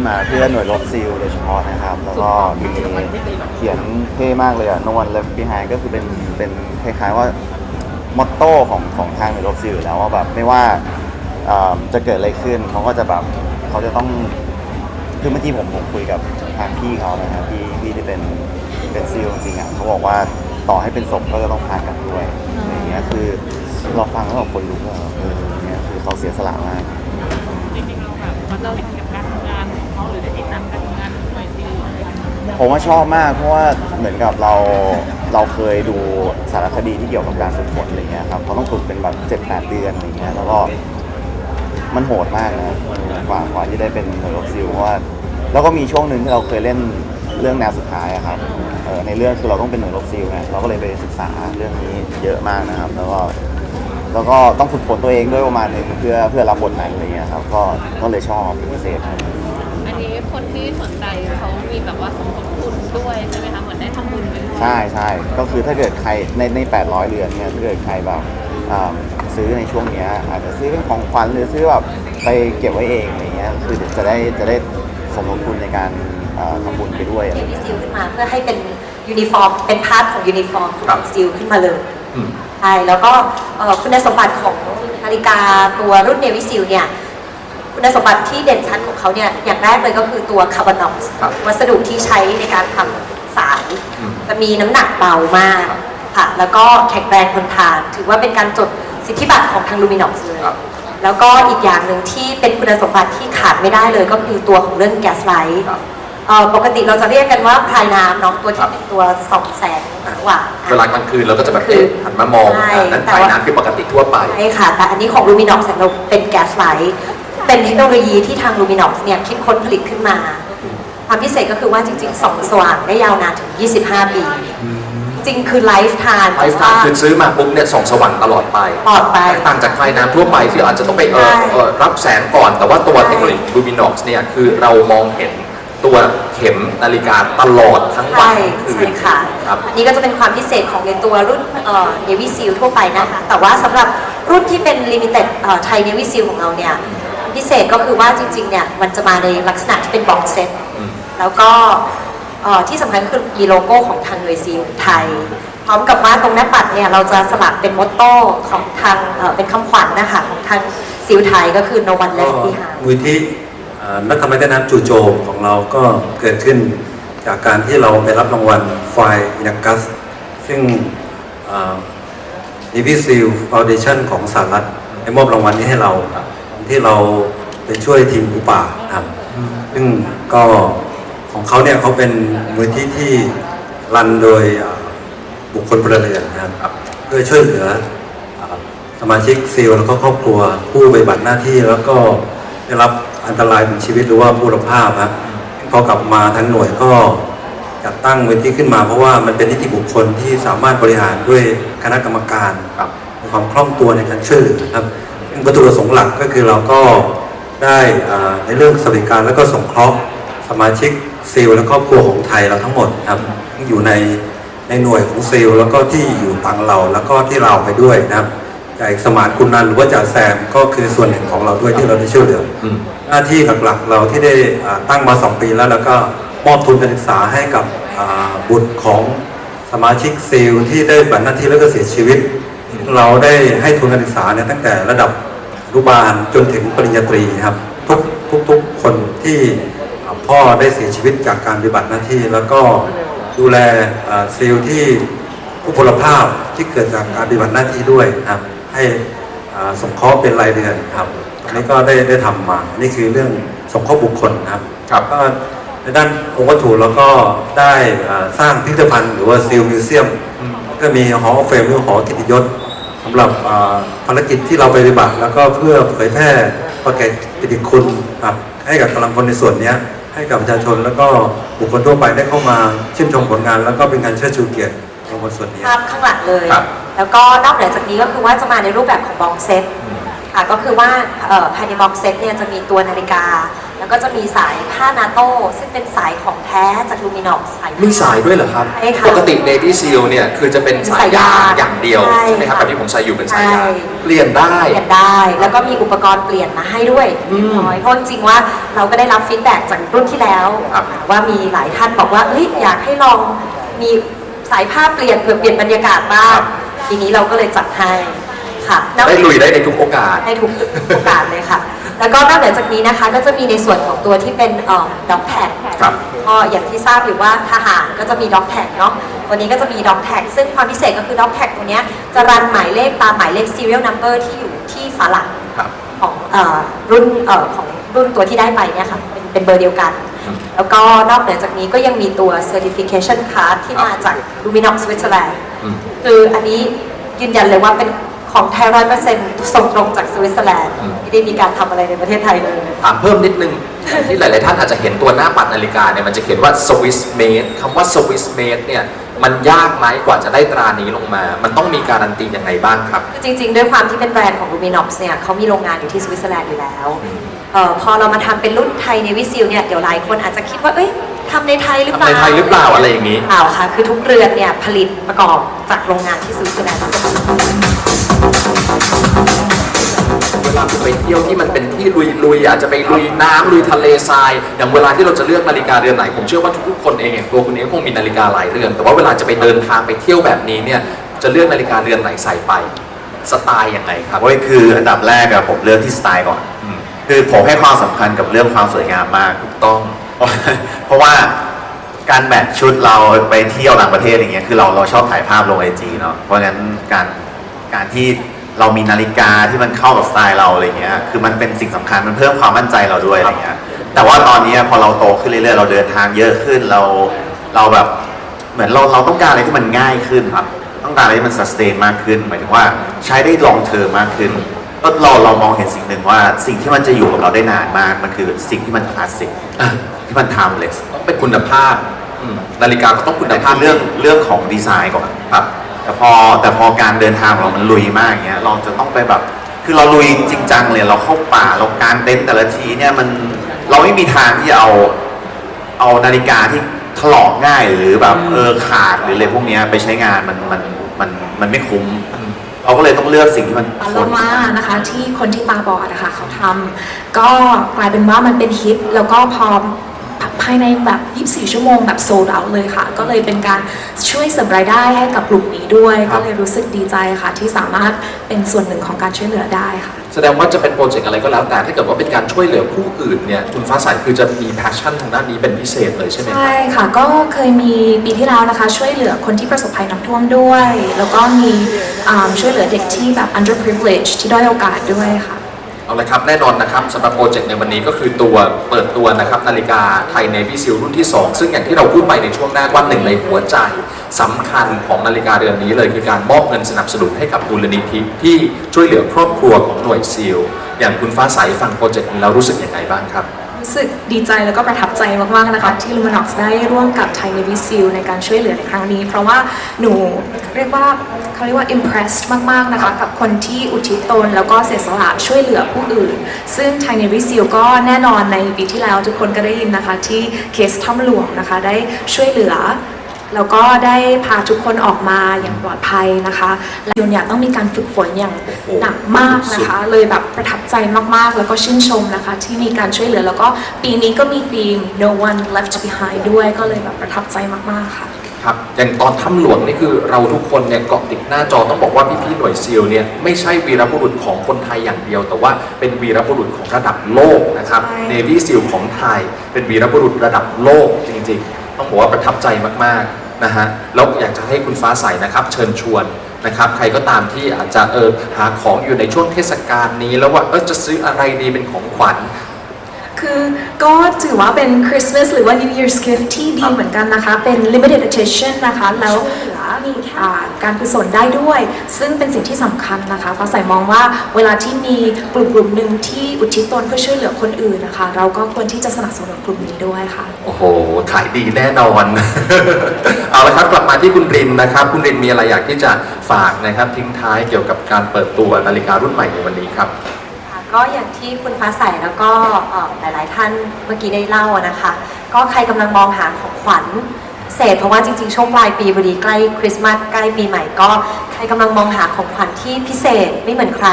้นมาเพื่อหน่วยรบซิลโดยเฉพาะนะครับ แล้วก็มีเขียนเท่มากเลยอะ no one left behind ก็คือเป็นเป็นคล้ายๆว่ามอตโต้ของของทางหน่วยรบซิลอยู่แล้วว่าแบบไม่ว่าจะเกิดอะไรขึ้นเขาก็จะแบบเขาจะต้องคือเมื่อกี้ผมผมคุยกับทางพี่เขานะครับพี่พี่ที่เป็นเป็นซีลจริงๆอะเขาบอกว่าต่อให้เป็นศพก็จะต้องพากลับด้วยอย่างเงี้ยคือเราฟังแล้วเราคนลุกว่าเออเนี่ยคือเขาเสียสละมากจริงๆเราแบบเราามการทำงานหน่วยซิลผมว่าชอบมากเพราะว่าเหมือนกับเราเราเคยดูสารคดีที่เกี่ยวกับการฝึกฝนอะไรเงี้ยครับเขาต้องฝึกเป็นแบบเจ็ดแปดเดือนอะไรเงี้ยแล้วก็มันโหดมากนะกว่ากว่าที่ได้เป็นหน่วยรบซิลเพราะว่าแล้วก็มีช่วงหนึ่งที่เราเคยเล่นเรื่องแนวสุดท้ายอะครับเออในเรื่องคือเราต้องเป็นหน่วยรบซิลไงเราก็เลยไปศึกษาเรื่องนี้เยอะมากนะครับ แล้วก็แล้วก็ต้องฝึกฝนตัวเองด้วยประมาณหนึงเพื่อเพื่อรับบทนั้นอะไรเงี้ยครับก็ก็เลยชอบพิเศษครับ ที่สนใจเขามีแบบว่าสมทบทุนด้วยใช่ไหมคะเหมือนได้ทำบุญไปด้วยใช่ใช่ก็คือถ้าเกิดใครในใน 800เหรียญเนี่ยถ้าเกิดใครแบบอ่าซื้อในช่วงเนี้ยอาจจะซื้อเป็นของขวัญหรือซื้อแบบไปเก็บไว้เองอะไรเงี้ยคือจะได้จะได้สมทบทุนในการอ่าทำบุญไปด้วยอะไรเนเงี้ยวิซิลขึ้นมาเพื่อให้เป็นยูนิฟอร์ม เป็นพาร์ทของยูนิฟอร์มขครัอบ งซิลขึ้นมาเลยอืม ใช่แล้วก็เอ่อคุณสมบัติของนาฬิกาตัวรุ่นเนวิซิลเนี่ย คุณสมบัติที่เด่นชัดของเขาเนี่ยอย่างแรกเลยก็คือตัวคาร์บอนอกซ์ครับวัสดุที่ใช้ในการทำสายอืม จะมีน้ำหนักเบามากค่ะแล้วก็แข็งแรงทนทาน ถือว่าเป็นการจดสิทธิบัตรของทางลูมินอกซ์เลย ครับ แล้วก็อีกอย่างหนึ่งที่เป็นคุณสมบัติที่ขาดไม่ได้เลยก็คือตัวของเรื่องแก๊สไลท์ครับ เอ่อปกติเราจะเรียกกันว่าพรายน้ำเนาะตัวครัที่บ เป็นตัวส่องแสงสว่างเวลากลางคืนเราก็จะแบบคือเอ๊ะหันมามองใช่อะนั้นแต่ภายว่า น้ำคือปกติทั่วไป ใช่ค่ะ แต่อันนี้ของลูมิน o x เราเป็นแก๊สไลท์ เป็นเทคโนโลยีที่ทางลูมิน o x เนี่ยคิดค้นผลิตขึ้นมา ความพิเศษก็คือว่าจริงๆส่องสว่างได้ยาวนานถึง 25 ปี จริงคือไลฟ์ไทม์ไลฟ์ไทม์คือซื้อมาปุ๊บเนี่ยส่องสว่างตลอดไปปลอดไปแตกต่างจากภายน้ำทั่วไปที่อาจจะต้องไปเออใช่เออรับแสงก่อน แต่ว่าตัวใช่เทคโนโลยีลูมิน o x เนี่ยคือเรามองเห็นตัวเข็มนาฬิกาตลอดทั้งวัใช่นทั้งคืใช่นค่ะครับอันนี้ก็จะเป็นความพิเศษของในตัวรุ่นเนวิซิลทั่วไปนะคะ แต่ว่าสำหรับรุ่นที่เป็นลิมิเต็ดไทยเนวิซิลของเราเนี่ย พิเศษก็คือว่าจริงๆเนี่ยมันจะมาในลักษณะที่เป็นบ็อกเซตอืมแล้วก็เอ่อที่สำคัญคือมีโลโก้ของทางหน่วยซิลไทย พร้อมกับว่าตรงหน้าปัดเนี่ยเราจะสลักเป็นมอตโต้ของทางเอ่อเป็นคำขวัญนะคะของทางซิลไทยก็คือ no one ก็ left behind มูลที่เอ่อนักทำไม้ใต้น้ำจู่โจมของเราก็เกิดขึ้นจากการที่เราไปรับรางวัลไฟอินักัส ซึ่งนิวิซิลฟาวเดชันของสหรัฐได้มอบรางวัลนี้ให้เรา ที่เราไปช่วยทีมหมูป่านะครับ ซึ่งก็ของเขาเนี่ยเขาเป็นมูลที่ที่รันโดยเอ่อบุคคลพลเรือนนะครับเพื่อช่วยเหลือสมาชิกซีลแล้วก็ครอบครัวผู้ปฏิบัติหน้าที่แล้วก็ได้รับอันตรายถึงชีวิตหรือว่าผู้รับภาพครับพอกลับมาทั้งหน่วยก็จัดตั้งเวทีขึ้นมาเพราะว่ามันเป็นนิติบุคคลที่สามารถบริหารด้วยคณะกรรมการครับมีความคล่องตัวในการช่วยเหลือครับซึ่ง วัตถุประสงค์หลักก็คือเราก็ได้อ่าในเรื่องสวัสดิการแล้วก็สงเคราะห์สมาชิกซีลและครอบครัวของไทยเราทั้งหมดครับที่อยู่ในในหน่วยของซีลแล้วก็ที่อยู่ต่างเราแล้วก็ที่เราวไปด้วยนะครับจ่าเอกสมานกุลนันท์หรือว่าจ่าแซมก็คือส่วนหนึ่งของเราด้วยที่เราได้ช่วยเหลืออมหน้าที่หลักๆ เราที่ได้อ่าตั้งมา2ปีแล้ว แล้วก็มอบทุนการศึกษาให้กับอ่าบุตรของสมาชิกซีลที่ได้บัตรหน้าที่แล้วก็เสียชีวิต เราได้ให้ทุนการศึกษาเนี่ยตั้งแต่ระดับอนุบาลจนถึงปริญญาตรีครับทุกทุกทุกคนที่อ่าพ่อได้เสียชีวิตจากการปฏิบัติหน้าที่ แล้วก็ดูแลอ่าซีลที่ผู้พลภาพที่เกิดจากการปฏิบัติหน้าที่ด้วยนะครับให้อ่าสงเคราะห์เป็นรายเดือนครับอันนี้ก็ได้ได้ทำมาอันนี้คือเรื่องสงเคราะห์บุคคลนะครับครับก็ในด้านองค์วัตถุเราก็ได้อ่าสร้างพิพิธภัณฑ์หรือว่าซิลมิวเซียมก็มีหอเฟรมหรือหอกิตติยศ สำหรับอ่าภารกิจที่เราปฏิบัติแล้วก็เพื่อเผยแพร่ประกาศกิตติคุณครับให้กับกำลังพลในส่วนเนี้ยให้กับประชาชนแล้วก็บุคคลทั่วไปได้เข้ามาชื่นชมผลงาน แล้วก็เป็นการเชิดชูเกียรติกำลังพลส่วนนี้ภาพข้างหลังเลยครับแล้วก็นอกเหนือจากนี้ก็คือว่าจะมาในรูปแบบของบ็อกเซตค่ะก็คือว่าเอ่อภายในบ็อกเซตเนี่ยจะมีตัวนาฬิกา แล้วก็จะมีสายผ้านาโต้ซึ่งเป็นสายของแท้จากลูมินอกสาย มีสายด้วยเหรอครับ ใช่ค่ะปกติ Navy SEAL เนี่ยคือจะเป็นสายยางอย่างเดียวใช่ใช่ไหมครับค่ะแบบที่ผมใส่อยู่เป็นสายยางใช่ เปลี่ยนได้ เปลี่ยนได้ แล้วก็มีอุปกรณ์เปลี่ยนมาให้ด้วยอืมน้อยเพราะจริงๆว่าเราก็ได้รับฟีดแบ็กจากรุ่นที่แล้ว ครับว่ามีหลายท่านบอกว่าเฮ้ยอยากให้ลองมีสายผ้าเปลี่ยนเผื่อเปลี่ยนบรรยากาศบ้างทีนี้เราก็เลยจัดให้ ค่ะแล้วได้ลุยได้ในทุกโอกาสให้ทุกโอกาสเลยค่ะ แล้วก็นอกเหนือจากนี้นะคะ ก็จะมีในส่วนของตัวที่เป็นด็อกแท็กครับก็อย่างที่ทราบอยู่ว่าทหารก็จะมีด็อกแท็กเนาะตัวนี้ก็จะมีด็อกแท็กซึ่งความพิเศษก็คือด็อกแท็กตัวเนี้ยจะรันหมายเลขตามหมายเลข serial number ที่อยู่ที่ฝาหลังครับของเออรุ่นเออของรุ่นตัวที่ได้ไปเนี่ยค่ะเป็นเป็นเบอร์เดียวกันอืมแล้วก็นอกเหนือจากนี้ก็ยังมีตัว certification card ที่ครับมาจาก Luminox Switzerland อืมคืออันนี้ยืนยันเลยว่าเป็น ของแท้ร้อยเปอร์เซ็นต์ส่งตรงจากสวิตเซอร์แลนด์อืมไม่ได้มีการทำอะไรในประเทศไทยเลยถามเพิ่มนิดนึงอย่างที่หลาย ๆ ท่านอาจจะเห็นตัวหน้าปัดนาฬิกาเนี่ยมันจะเขียนว่า Swiss made คำว่า Swiss made เนี่ยมันยากไหมกว่าจะได้ตรานี้ลงมา มันต้องมีการันตียังไงบ้างครับคือจริง ๆ ด้วยความที่เป็นแบรนด์ของ Luminox เนี่ยเขามีโรงงานอยู่ที่สวิตเซอร์แลนด์อยู่แล้วอืมเออพอเรามาทำเป็นรุ่นไทยในวิซิลเนี่ยเดี๋ยวหลายคนอาจจะคิดว่าเอ้ยทำในไทยหรือเปล่าทำในไทยหรือเปล่าอะไรอย่างนี้เปล่าค่ะ คือทุกเรือนเนี่ยผลิตประกอบจากโรงงานที่สวิตเซอร์แลนด์ เวลาคุณไปเที่ยวที่มันเป็นที่ลุยลุยๆอาจจะไปลุยน้ำลุยทะเลทราย อย่างเวลาที่เราจะเลือกนาฬิกาเรือนไหน ผมเชื่อว่าทุกๆคนเองอย่างตัวคุณเองก็คงมีนาฬิกาหลายเรือน แต่ว่าเวลาจะไปเดินทางไปเที่ยวแบบนี้เนี่ยจะเลือกนาฬิกาเรือนไหนใส่ไปสไตล์ยังไงครับโอ้ยคืออันดับแรกอะผมเลือกที่สไตล์ก่อน อืมคือผมให้ความสำคัญกับเรื่องความสวยงามมาก ต้อง เพราะว่าการแมทชุดเราไปเที่ยวต่างประเทศอย่างเงี้ยคือเราเราชอบถ่ายภาพลงไอจีเนาะเพราะงั้นการการที่ เรามีนาฬิกาที่มันเข้ากับสไตล์เราอะไรเงี้ย คือมันเป็นสิ่งสำคัญมันเพิ่มความมั่นใจเราด้วยอะไรเงี้ย แต่ว่าตอนนี้พอเราโตขึ้นเรื่อยๆเราเดินทางเยอะขึ้นเราเราแบบเหมือนเราเราต้องการอะไรที่มันง่ายขึ้นครับ ต้องการอะไรที่มันสแตนมากขึ้น หมายถึงว่าใช้ได้ลองเทอมมากขึ้นก็เราเรามองเห็นสิ่งหนึ่งว่าสิ่งที่มันจะอยู่กับเราได้นานมากมันคือสิ่งที่มันคลาสสิกอะที่มัน timeless ต้องเป็นคุณภาพอืมนาฬิกาก็ต้องคุณแต่ภาพคือเรื่องเรื่องของดีไซน์ก่อนครับ แต่พอแต่พอการเดินทางของเรามันลุยมากอย่างเงี้ยเราจะต้องไปแบบคือเราลุยจริงจังเลยเราเข้าป่าเราการเต็นท์แต่ละทีเนี่ยมันเราไม่มีทางที่จะเอาเอานาฬิกาที่ถลอกง่ายหรือแบบเออขาดหรืออะไรพวกเนี้ยไปใช้งานมันมันมันมันไม่คุ้มเราก็เลยต้องเลือกสิ่งที่มันปาโลมานะคะที่คนที่ตาบอดนะคะเขาทำก็กลายเป็นว่ามันเป็นฮิตแล้วก็พอภายในแบบ 24 ชั่วโมงแบบโซลด์เอาเลยค่ะ ก็เลยเป็นการช่วยเสริมรายได้ให้กับกลุ่มนี้ด้วย ครัก็บเลยรู้สึกดีใจค่ะ ที่สามารถเป็นส่วนหนึ่งของการช่วยเหลือได้ค่ะ แสดงว่าจะเป็นโปรเจกต์อะไรก็แล้วแต่ถ้าเกิดว่าเป็นการช่วยเหลือผู้อื่นเนี่ยคุณฟ้าใสคือจะมี passion ทางด้านนี้เป็นพิเศษเลยใช่ไหมครับ ใช่ค่ะก็เคยมีปีที่แล้วนะคะ ช่วยเหลือคนที่ประสบภัยน้ำท่วมด้วย แล้วก็มีอ่าช่วยเหลือเด็กที่แบบ underprivileged ที่ด้อยโอกาสด้วยค่ะ เอาละครับแน่นอนนะครับสำหรับโปรเจกต์ในวันนี้ก็คือตัวเปิดตัวนะครับนาฬิกาไทยในพิซิลรุ่นที่ 2 ซึ่งอย่างที่เราพูดไปในช่วงแรกว่าหนึ่งในหัวใจสำคัญของนาฬิกาเรือนนี้เลยคือการมอบเงินสนับสนุนให้กับมูลนิธิที่ช่วยเหลือครอบครัวของหน่วยซิลอย่างคุณฟ้าใสฟังโปรเจกต์นี้แล้วรู้สึกอย่างไรบ้างครับ รู้สึกดีใจแล้วก็ประทับใจมากๆนะคะที่ Luminox ได้ร่วมกับ Thai Navy SEAL ในการช่วยเหลือในครั้งนี้ เพราะว่าหนูเรียกว่าเขาเรียกว่า impressed มากๆนะคะกับคนที่อุทิศตนแล้วก็เสียสละช่วยเหลือผู้อื่น ซึ่ง Thai Navy SEAL ก็แน่นอนในปีที่แล้วทุกคนก็ได้ยินนะคะที่เคสถ้ำหลวงนะคะได้ช่วยเหลือ แล้วก็ได้พาทุกคนออกมาอย่างปลอดภัยนะคะและยนอยากต้องมีการฝึกฝนอย่างหนักมากนะคะ เลยแบบประทับใจมากๆ แล้วก็ชื่นชมนะคะ ที่มีการช่วยเหลือ แล้วก็ปีนี้ก็มีธีม no one left behind ด้วยก็เลยแบบประทับใจมากๆค่ะครับอย่างตอนถ้ำหลวงนี่คือเราทุกคนเนี่ยเกาะติดหน้าจอต้องบอกว่าพี่ๆหน่วยซีลเนี่ยไม่ใช่วีรบุรุษของคนไทยอย่างเดียว แต่ว่าเป็นวีรบุรุษของระดับโลกนะครับใช่เนวี่ซีลของไทย เป็นวีรบุรุษระดับโลกจริง ๆ ต้องบอกว่าประทับใจมากๆนะฮะแล้วอยากจะให้คุณฟ้าใสนะครับ เชิญชวนนะครับ ใครก็ตามที่อาจจะเออหาของอยู่ในช่วงเทศกาลนี้ แล้วว่าเออจะซื้ออะไรดีเป็นของขวัญคือก็ถือว่าเป็นคริสต์มาสหรือว่า New Year's gift ที่ดีเหมือนกันนะคะ เป็น limited edition นะคะ แล้ว มีอ่าการกุศลได้ด้วย ซึ่งเป็นสิ่งที่สำคัญนะคะฟ้าใสมองว่าเวลาที่มีกลุ่มกลุ่มหนึ่งที่อุทิศตนเพื่อช่วยเหลือคนอื่นนะคะ เราก็ควรที่จะสนับสนุนกลุ่มนี้ด้วยค่ะ โอ้โหขายดีแน่นอน เอาละครับกลับมาที่คุณรินนะครับ คุณรินมีอะไรอยากที่จะฝากนะครับทิ้งท้ายเกี่ยวกับการเปิดตัวนาฬิการุ่นใหม่ในวันนี้ครับกก็อย่างที่คุณฟ้าใสแล้วก็เอ่อหลาย ๆ ท่านเมื่อกี้ได้เล่าอะนะคะ ก็ใครกำลังมองหาของขวัญ พิเศษ เพราะว่าจริงๆ ช่วงปลายปีพอดีใกล้คริสต์มาสใกล้ปีใหม่ก็ใครกำลังมองหาของขวัญที่พิเศษไม่เหมือนใคร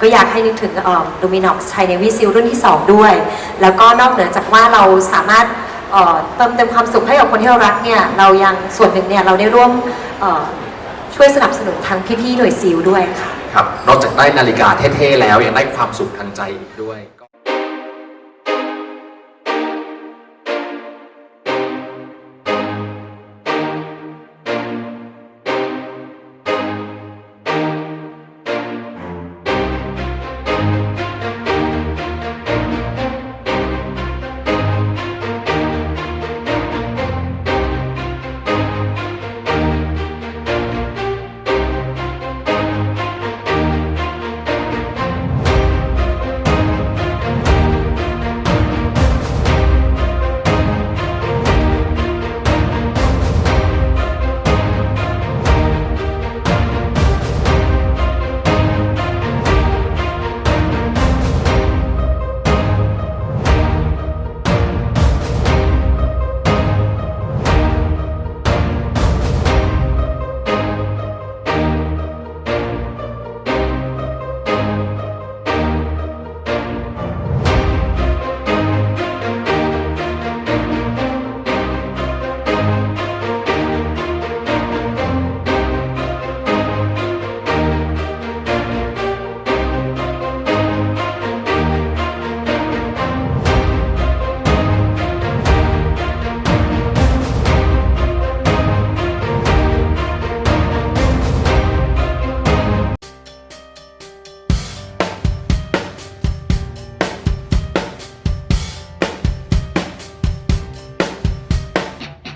ก็อยากให้นึกถึงลูมินอกซ์ไทเนวิซิลรุ่นที่ 2 ด้วย แล้วก็นอกเหนือจากว่าเราสามารถเติมเต็มความสุขให้กับคนที่เรารักเนี่ยเรายังส่วนหนึ่งเนี่ยเราได้ร่วมช่วยสนับสนุนทางพี่ๆหน่วยซิลด้วยค่ะครับนอกจากได้นาฬิกาเท่ๆแล้วยังได้ความสุขทางใจอีกด้วย